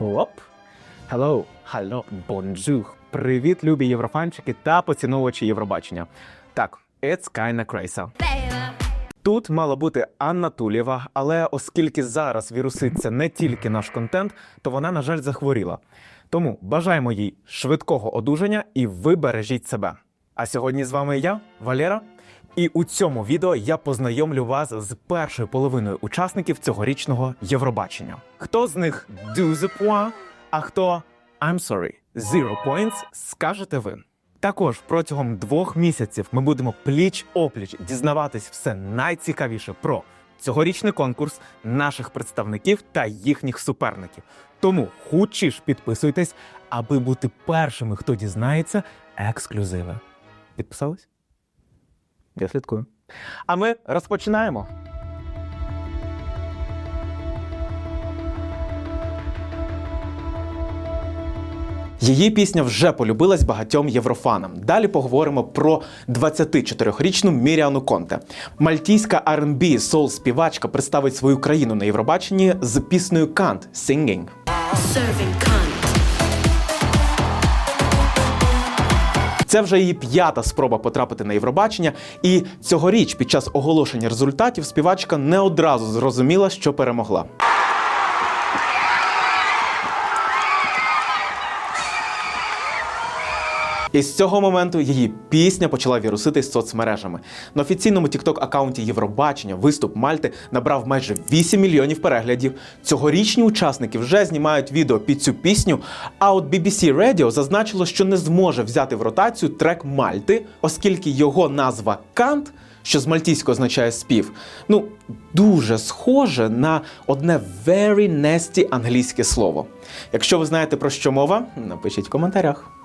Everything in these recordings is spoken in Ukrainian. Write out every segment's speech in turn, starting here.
Оп. Hello, hello, bonjour. Привіт, любі єврофанчики та поціновувачі Євробачення. Так, it's kinda crazy. Тут мала бути Анна Тулєва, але оскільки зараз віруситься не тільки наш контент, то вона, на жаль, захворіла. Тому бажаємо їй швидкого одужання і ви бережіть себе. А сьогодні з вами я, Валера. І у цьому відео я познайомлю вас з першою половиною учасників цьогорічного Євробачення. Хто з них do the а хто I'm sorry, zero points, скажете ви. Також протягом двох місяців ми будемо пліч-опліч дізнаватись все найцікавіше про цьогорічний конкурс, наших представників та їхніх суперників. Тому хутчі ж підписуйтесь, аби бути першими, хто дізнається ексклюзиви. Підписались? Я слідкую. А ми розпочинаємо. Її пісня вже полюбилась багатьом єврофанам. Далі поговоримо про 24-річну Міріану Конте. Мальтійська R&B соул-співачка представить свою країну на Євробаченні з піснею Кант Singing. serving cunt. Це вже її п'ята спроба потрапити на Євробачення, і цьогоріч, під час оголошення результатів, співачка не одразу зрозуміла, що перемогла. І з цього моменту її пісня почала віруситись соцмережами. На офіційному тікток аккаунті Євробачення виступ Мальти набрав майже 8 мільйонів переглядів. Цьогорічні учасники вже знімають відео під цю пісню. А от BBC Radio зазначило, що не зможе взяти в ротацію трек Мальти, оскільки його назва Кант. Що з мальтійського означає спів, ну дуже схоже на одне very nasty англійське слово. Якщо ви знаєте про що мова, напишіть в коментарях.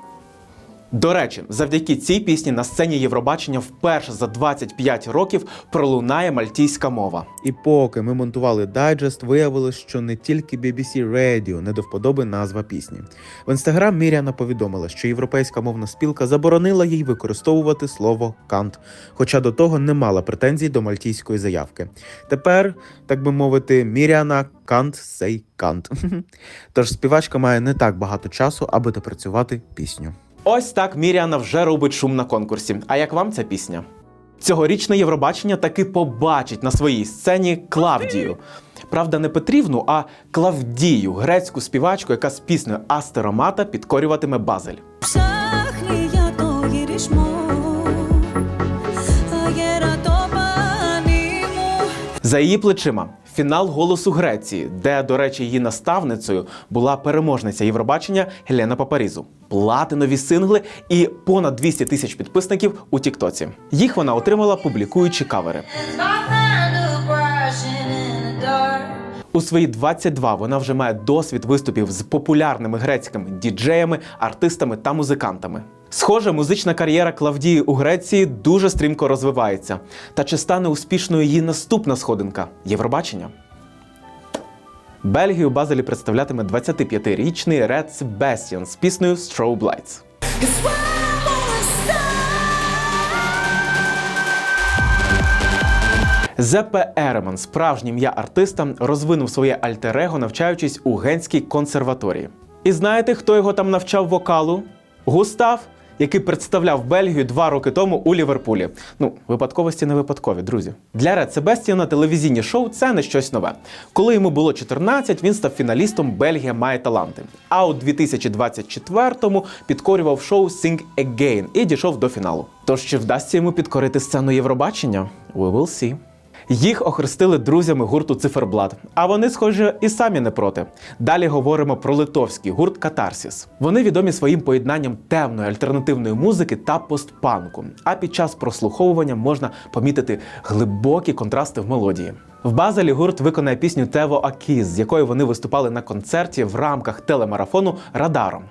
До речі, завдяки цій пісні на сцені Євробачення вперше за 25 років пролунає мальтійська мова. І поки ми монтували дайджест, виявилось, що не тільки BBC Radio не до вподоби назва пісні. В інстаграм Міріана повідомила, що європейська мовна спілка заборонила їй використовувати слово кант, хоча до того не мала претензій до мальтійської заявки. Тепер, так би мовити, Міріана кант сей кант. Тож співачка має не так багато часу, аби допрацювати пісню. Ось так Міріана вже робить шум на конкурсі. А як вам ця пісня? Цьогорічне Євробачення таки побачить на своїй сцені Клавдію. Правда, не Петрівну, а Клавдію, грецьку співачку, яка з піснею Астеромата підкорюватиме Базель. За її плечима фінал голосу Греції, де, до речі, її наставницею була переможниця Євробачення Гелена Папарізу. Платинові сингли і понад 200 тисяч підписників у Тіктоці. Їх вона отримала, публікуючи кавери. У свої 22 вона вже має досвід виступів з популярними грецькими діджеями, артистами та музикантами. Схоже, музична кар'єра Клавдії у Греції дуже стрімко розвивається. Та чи стане успішною її наступна сходинка Євробачення? Бельгію Базелі представлятиме 25-річний Ред Себестіан з піснею Strobe Lights. Зепе Ереман, справжнє ім'я артиста, розвинув своє альтер-его, навчаючись у Генській консерваторії. І знаєте, хто його там навчав вокалу? Густав, який представляв Бельгію два роки тому у Ліверпулі. Ну, випадковості не випадкові, друзі. Для Ред Себестіана телевізійні шоу це не щось нове. Коли йому було 14, він став фіналістом Бельгія має таланти. А у 2024-му підкорював шоу Sing Again і дійшов до фіналу. Тож чи вдасться йому підкорити сцену Євробачення? We will see. Їх охрестили друзями гурту Циферблат, а вони, схоже, і самі не проти. Далі говоримо про литовський гурт Катарсіс. Вони відомі своїм поєднаннем темної альтернативної музики та постпанку. А під час прослуховування можна помітити глибокі контрасти в мелодії. В Базелі гурт виконає пісню Тево Акіз, з якою вони виступали на концерті в рамках телемарафону Радаром.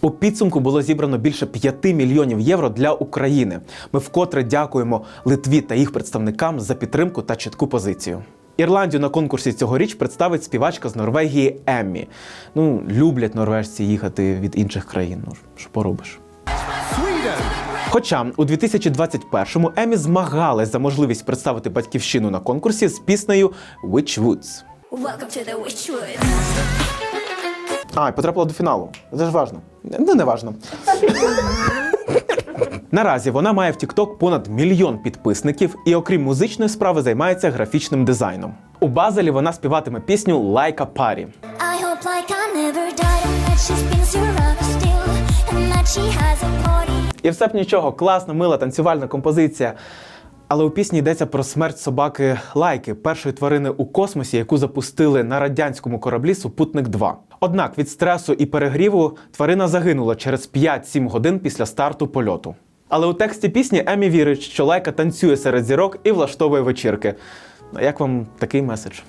У підсумку було зібрано більше 5 мільйонів євро для України. Ми вкотре дякуємо Литві та їх представникам за підтримку та чітку позицію. Ірландію на конкурсі цьогоріч представить співачка з Норвегії Еммі. Ну, люблять норвежці їхати від інших країн. Ну що поробиш? Хоча у 2021-му Емі змагалась за можливість представити батьківщину на конкурсі з піснею Witch Woods. Welcome to the Witchwood. А, і потрапила до фіналу. Це ж важно. Ну, не важно. Наразі вона має в TikTok понад мільйон підписників і, окрім музичної справи, займається графічним дизайном. У Базелі вона співатиме пісню hope like party. І все б нічого, класна, мила танцювальна композиція. Але у пісні йдеться про смерть собаки Лайки, першої тварини у космосі, яку запустили на радянському кораблі Супутник 2. Однак від стресу і перегріву тварина загинула через 5-7 годин після старту польоту. Але у тексті пісні Емі вірить, що лайка танцює серед зірок і влаштовує вечірки. Як вам такий меседж?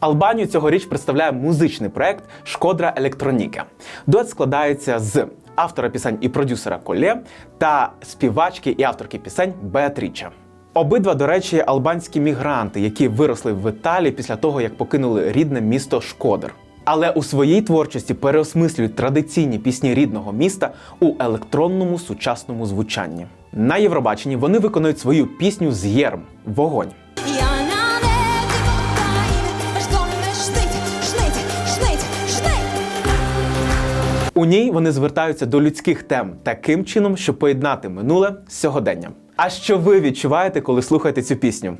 Албанію цьогоріч представляє музичний проект Шкодра Електроніка. Дует складається з автора пісень і продюсера Колє та співачки і авторки пісень Беатріча. Обидва, до речі, албанські мігранти, які виросли в Італії після того, як покинули рідне місто Шкодер. Але у своїй творчості переосмислюють традиційні пісні рідного міста у електронному сучасному звучанні. На Євробаченні вони виконують свою пісню з єрм Вогонь. У ній вони звертаються до людських тем таким чином, щоб поєднати минуле з сьогоденням. А що ви відчуваєте, коли слухаєте цю пісню?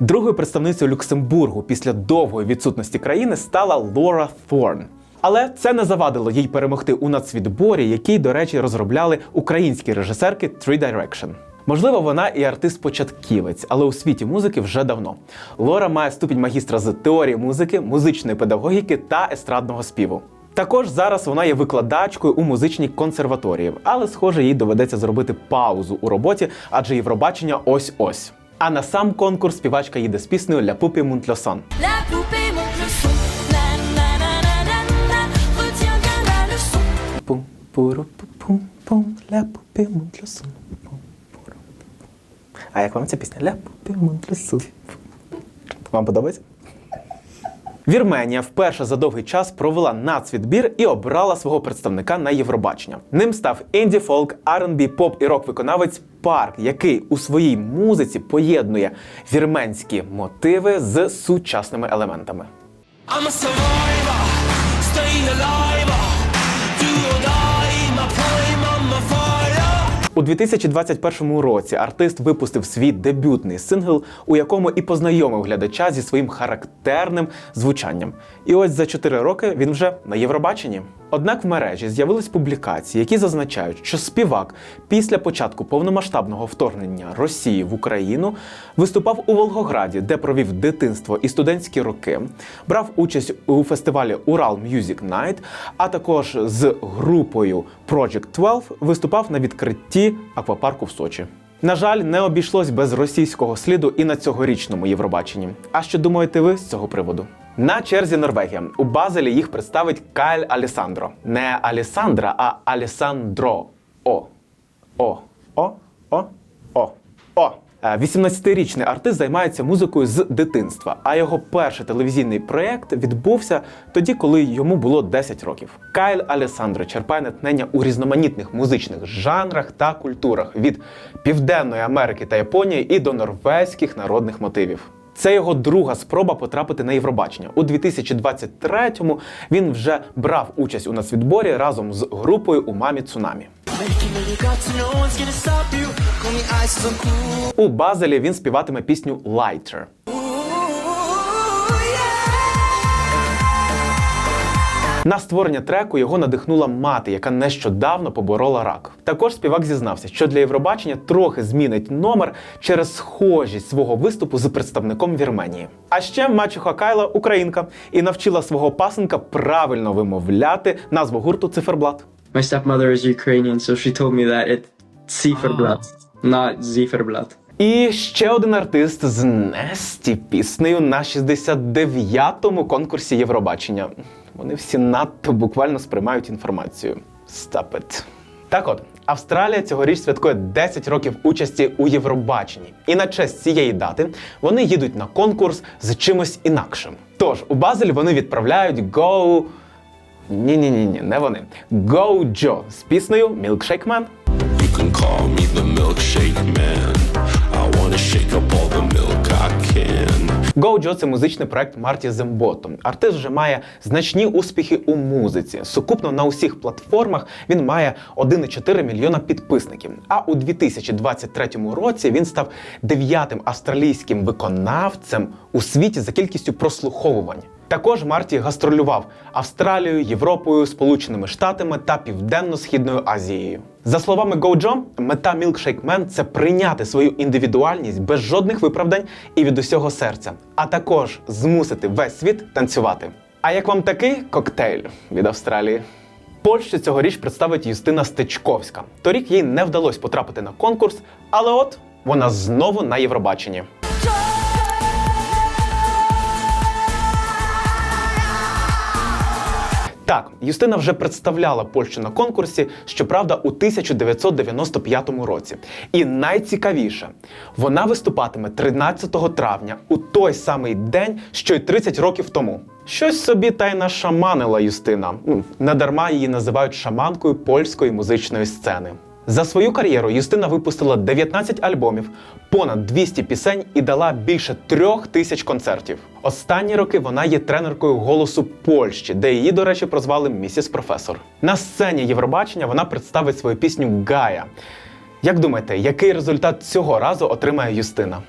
Другою представницею Люксембургу після довгої відсутності країни стала Лора Thorne. Але це не завадило їй перемогти у нацвідборі, який, до речі, розробляли українські режисерки Three Direction. Можливо, вона і артист-початківець, але у світі музики вже давно. Лора має ступінь магістра з теорії музики, музичної педагогіки та естрадного співу. Також зараз вона є викладачкою у музичній консерваторії, але, схоже, їй доведеться зробити паузу у роботі, адже Євробачення ось-ось. А на сам конкурс співачка їде з піснею Ля Пупі Мунтльосон. А як вам ця пісня? Ля пупі мунтльосон. Вам подобається? Вірменія вперше за довгий час провела нацвідбір і обрала свого представника на Євробачення. Ним став інді, фолк, R&B, поп і рок-виконавець Парк, який у своїй музиці поєднує вірменські мотиви з сучасними елементами. I'm a survivor, stay alive, У 2021 році артист випустив свій дебютний сингл, у якому і познайомив глядача зі своїм характерним звучанням. І ось за 4 роки він вже на Євробаченні. Однак в мережі з'явились публікації, які зазначають, що співак після початку повномасштабного вторгнення Росії в Україну виступав у Волгограді, де провів дитинство і студентські роки, брав участь у фестивалі Урал Music Night, а також з групою Project 12 виступав на відкритті аквапарку в Сочі. На жаль, не обійшлось без російського сліду і на цьогорічному Євробаченні. А що думаєте ви з цього приводу? На черзі Норвегія. У Базелі їх представить Кайль Алісандро. Не Алісандра, а Алісандро. О. О. О. О. О. О. Е, 18-річний артист займається музикою з дитинства, а його перший телевізійний проєкт відбувся тоді, коли йому було 10 років. Кайл Алесандро черпає натхнення у різноманітних музичних жанрах та культурах від Південної Америки та Японії і до норвезьких народних мотивів. Це його друга спроба потрапити на Євробачення. У 2023-му він вже брав участь у нацвідборі разом з групою у мамі Цунамі. У Базелі він співатиме пісню Lighter. На створення треку його надихнула мати, яка нещодавно поборола рак. Також співак зізнався, що для Євробачення трохи змінить номер через схожість свого виступу з представником Вірменії. А ще мачуха Кайла українка і навчила свого пасенка правильно вимовляти назву гурту Циферблат. My stepmother is Ukrainian, so she told me that it's Zifferblatt, not Zifferblatt. І ще один артист з Несті піснею на 69-му конкурсі Євробачення. Вони всі надто буквально сприймають інформацію. Stop it. Так от, Австралія цьогоріч святкує 10 років участі у Євробаченні. І на честь цієї дати вони їдуть на конкурс з чимось інакшим. Тож у Базель вони відправляють Go... Ні-ні-ні, ні, не вони. Joe з піснею Milkshake Man. You can Call me the milkshake man. I wanna shake up all the milk I can. Joe – це музичний проект Марті Земботом. Артист вже має значні успіхи у музиці. Сукупно на усіх платформах він має 1,4 мільйона підписників. А у 2023 році він став дев'ятим австралійським виконавцем у світі за кількістю прослуховувань. Також Марті гастролював Австралією, Європою, Сполученими Штатами та Південно-Східною Азією. За словами GoJo, мета Milkshake Man – це прийняти свою індивідуальність без жодних виправдань і від усього серця, а також змусити весь світ танцювати. А як вам такий коктейль від Австралії? Польщу цьогоріч представить Юстина Стечковська. Торік їй не вдалося потрапити на конкурс, але от вона знову на Євробаченні. Так, Юстина вже представляла Польщу на конкурсі, щоправда, у 1995 році. І найцікавіше, вона виступатиме 13 травня у той самий день, що й 30 років тому. Щось собі та й нашаманила Юстина. Ну, недарма її називають шаманкою польської музичної сцени. За свою кар'єру Юстина випустила 19 альбомів, понад 200 пісень і дала більше трьох тисяч концертів. Останні роки вона є тренеркою голосу Польщі, де її, до речі, прозвали місіс професор. На сцені Євробачення вона представить свою пісню Гая. Як думаєте, який результат цього разу отримає Юстина?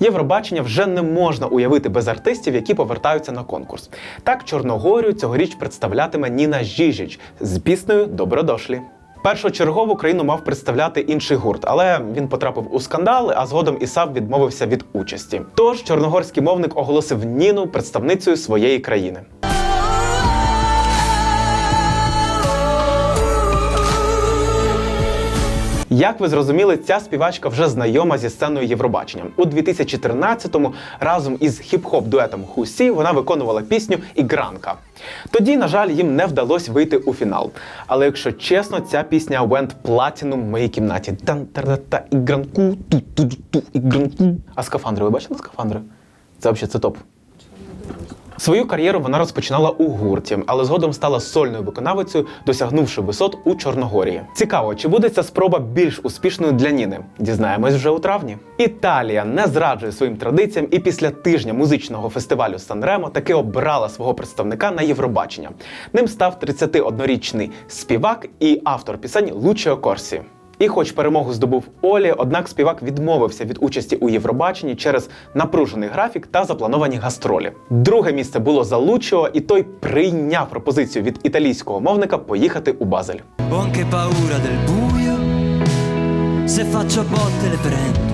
Євробачення вже не можна уявити без артистів, які повертаються на конкурс. Так Чорногорію цьогоріч представлятиме Ніна Жіжіч з піснею Добродошлі. Першочергово країну мав представляти інший гурт, але він потрапив у скандали, а згодом і сам відмовився від участі. Тож чорногорський мовник оголосив Ніну представницею своєї країни. Як ви зрозуміли, ця співачка вже знайома зі сценою Євробачення. У 2013-му разом із хіп-хоп дуетом Хусі вона виконувала пісню Ігранка. Тоді, на жаль, їм не вдалося вийти у фінал. Але якщо чесно, ця пісня went platinum в моїй кімнаті. ігранку, ту ту ту ігранку. А скафандри, ви бачили скафандри? Це взагалі це топ. Свою кар'єру вона розпочинала у гурті, але згодом стала сольною виконавицею, досягнувши висот у Чорногорії. Цікаво, чи буде ця спроба більш успішною для Ніни? Дізнаємось вже у травні. Італія не зраджує своїм традиціям і після тижня музичного фестивалю Санремо таки обрала свого представника на Євробачення. Ним став 31-річний співак і автор пісень Лучіо Корсі. І хоч перемогу здобув Олі, однак співак відмовився від участі у Євробаченні через напружений графік та заплановані гастролі. Друге місце було за Лучо, і той прийняв пропозицію від італійського мовника поїхати у Базель. Бонке паура дель буйо, se faccio botte le prendo.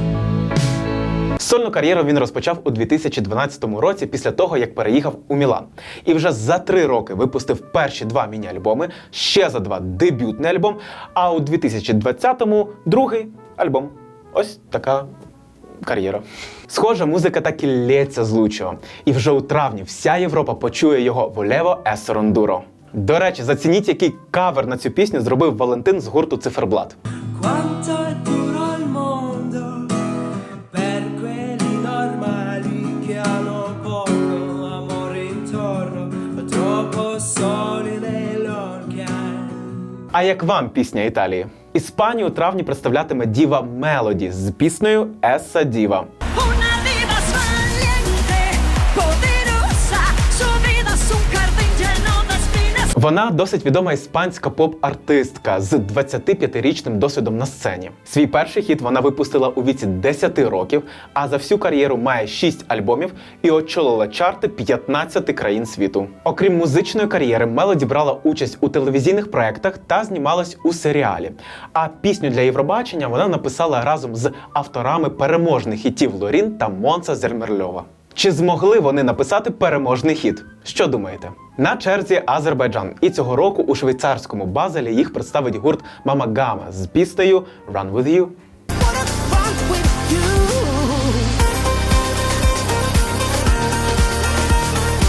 Сольну кар'єру він розпочав у 2012 році після того, як переїхав у Мілан. І вже за три роки випустив перші два міні-альбоми, ще за два дебютний альбом, а у 2020-му другий альбом. Ось така кар'єра. Схоже, музика так і лється з Лучо. І вже у травні вся Європа почує його Волево Есерондуро. До речі, зацініть, який кавер на цю пісню зробив Валентин з гурту Циферблат. А як вам пісня Італії? Іспанію у травні представлятиме Діва Мелоді з піснею Еса Діва. Вона досить відома іспанська поп-артистка з 25-річним досвідом на сцені. Свій перший хіт вона випустила у віці 10 років, а за всю кар'єру має 6 альбомів і очолила чарти 15 країн світу. Окрім музичної кар'єри, Мелоді брала участь у телевізійних проєктах та знімалась у серіалі. А пісню для Євробачення вона написала разом з авторами переможних хітів Лорін та Монса Зермерльова. Чи змогли вони написати переможний хіт? Що думаєте? На черзі Азербайджан. І цього року у швейцарському Базелі їх представить гурт Мама Гама з With run with you.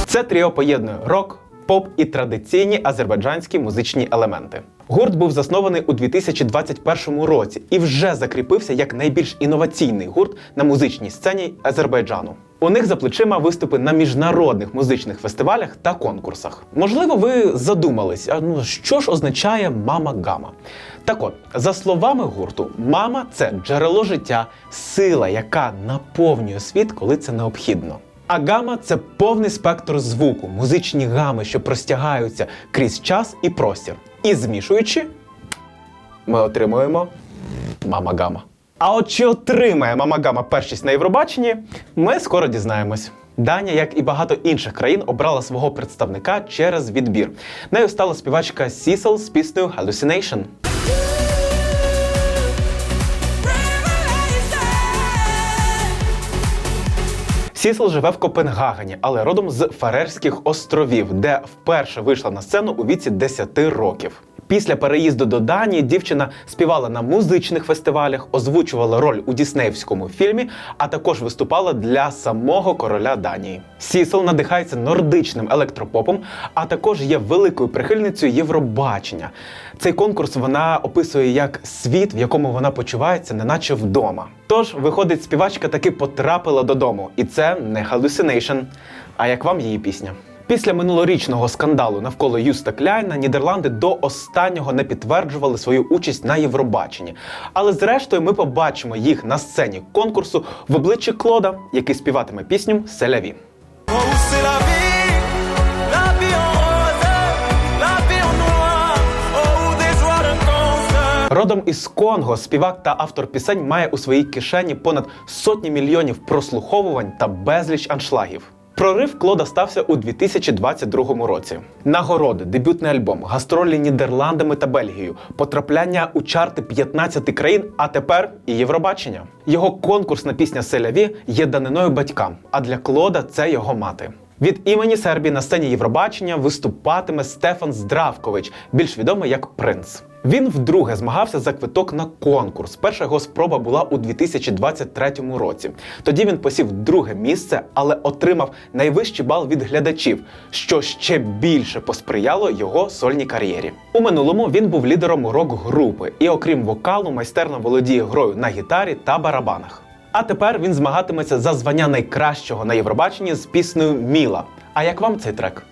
Це тріо поєднує рок, поп і традиційні азербайджанські музичні елементи. Гурт був заснований у 2021 році і вже закріпився як найбільш інноваційний гурт на музичній сцені Азербайджану. У них за плечима виступи на міжнародних музичних фестивалях та конкурсах. Можливо, ви задумались, а ну що ж означає мама гама? Так от, за словами гурту, мама це джерело життя, сила, яка наповнює світ, коли це необхідно. А гама це повний спектр звуку, музичні гами, що простягаються крізь час і простір. І змішуючи, ми отримуємо мама гама. А от чи отримає мама гама першість на Євробаченні, ми скоро дізнаємось. Данія, як і багато інших країн, обрала свого представника через відбір. Нею стала співачка Сісел з піснею Hallucination. Сісел живе в Копенгагені, але родом з Фарерських островів, де вперше вийшла на сцену у віці 10 років. Після переїзду до Данії дівчина співала на музичних фестивалях, озвучувала роль у діснеївському фільмі, а також виступала для самого короля Данії. Сісел надихається нордичним електропопом, а також є великою прихильницею Євробачення. Цей конкурс вона описує як світ, в якому вона почувається, неначе вдома. Тож, виходить, співачка таки потрапила додому, і це не hallucination. А як вам її пісня? Після минулорічного скандалу навколо Юста Кляйна Нідерланди до останнього не підтверджували свою участь на Євробаченні. Але зрештою ми побачимо їх на сцені конкурсу в обличчі Клода, який співатиме пісню Селяві. Родом із Конго співак та автор пісень має у своїй кишені понад сотні мільйонів прослуховувань та безліч аншлагів. Прорив Клода стався у 2022 році. Нагороди, дебютний альбом, гастролі Нідерландами та Бельгією, потрапляння у чарти 15 країн, а тепер і Євробачення. Його конкурсна пісня Селяві є даниною батькам, а для Клода це його мати. Від імені Сербії на сцені Євробачення виступатиме Стефан Здравкович, більш відомий як Принц. Він вдруге змагався за квиток на конкурс. Перша його спроба була у 2023 році. Тоді він посів друге місце, але отримав найвищий бал від глядачів, що ще більше посприяло його сольній кар'єрі. У минулому він був лідером рок-групи і, окрім вокалу, майстерно володіє грою на гітарі та барабанах. А тепер він змагатиметься за звання найкращого на Євробаченні з піснею Міла. А як вам цей трек?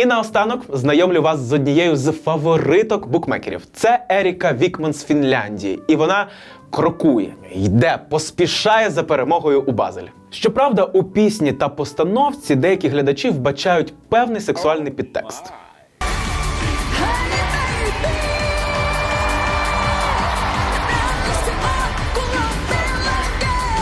І наостанок знайомлю вас з однією з фавориток букмекерів. Це Еріка Вікман з Фінляндії, і вона крокує, йде, поспішає за перемогою у Базель. Щоправда, у пісні та постановці деякі глядачі вбачають певний сексуальний підтекст.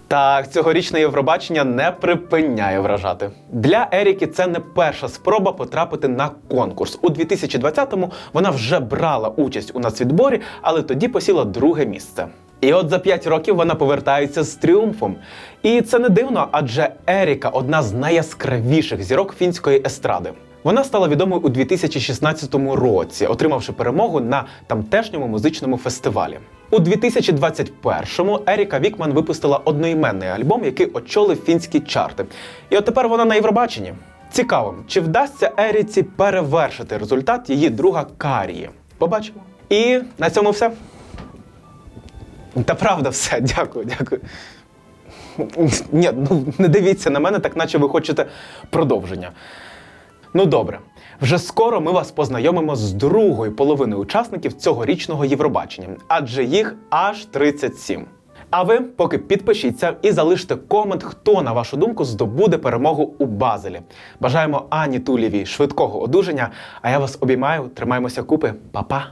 Так, цьогорічне Євробачення не припиняє вражати. Для Еріки це не перша спроба потрапити на конкурс. У 2020-му вона вже брала участь у нацвідборі, але тоді посіла друге місце. І от за 5 років вона повертається з тріумфом. І це не дивно, адже Еріка одна з найяскравіших зірок фінської естради. Вона стала відомою у 2016 році, отримавши перемогу на тамтешньому музичному фестивалі. У 2021-му Еріка Вікман випустила одноіменний альбом, який очолив фінські чарти. І от тепер вона на Євробаченні. Цікаво, чи вдасться Еріці перевершити результат її друга Карії? Побачимо. І на цьому все. Та правда, все. Дякую, дякую. Ні, ну не дивіться на мене, так наче ви хочете продовження. Ну добре, вже скоро ми вас познайомимо з другою половиною учасників цьогорічного Євробачення, адже їх аж 37. А ви поки підпишіться і залиште комент, хто, на вашу думку, здобуде перемогу у Базелі. Бажаємо Ані Тулєвій швидкого одужання. А я вас обіймаю, тримаємося купи, Па-па!